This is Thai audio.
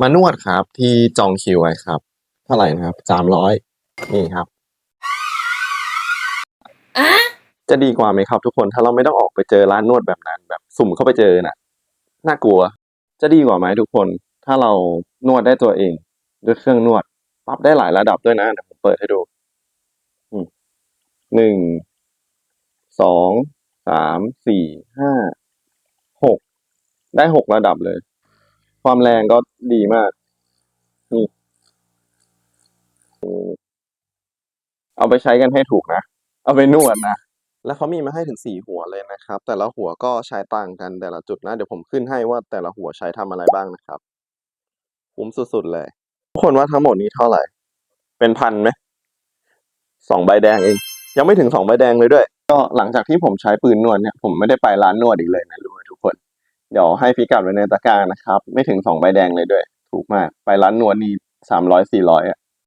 มานวดครับที่จองคิวไว้ครับ เท่าไหร่นะครับสามร้อยนี่ครับ อะจะดีกว่าไหมครับ ทุกคนถ้าเราไม่ต้องออกไปเจอร้านนวดแบบนั้น แบบสุ่มเข้าไปเจอน่ะ น่ากลัว จะดีกว่าไหมทุกคน ถ้าเรานวดได้ตัวเอง ด้วยเครื่องนวดปรับได้หลายระดับด้วยนะเดี๋ยวผมเปิดให้ดูอืมหนึ่งสองสามสี่ห้าหกได้หกระดับเลย ความแรงก็ดีมาก นี่อืมเอาไปใช้กันให้ถูกนะ เอาไปนวดนะ แล้วเขามีมาให้ถึงสี่หัวเลยนะครับ แต่ละหัวก็ใช้ต่างกันแต่ละจุดนะ เดี๋ยวผมขึ้นให้ว่าแต่ละหัวใช้ทำอะไรบ้างนะครับ คุ้มสุดๆเลยทุกคนว่าทั้งหมดนี้เท่าไหร่ เป็นพันไหมสองใบแดงเอง ยังไม่ถึงสองใบแดงเลยด้วย ก็หลังจากที่ผมใช้ปืนนวดเนี่ยผมไม่ได้ไปร้านนวดอีกเลยนะรู้ไหมทุกคน เดี๋ยวให้พิกัดไว้ในตะกร้านะครับ ไม่ถึงสองใบแดงเลยด้วย ถูกมาก ไปร้านนวลนี่สามร้อยสี่ร้อยอะ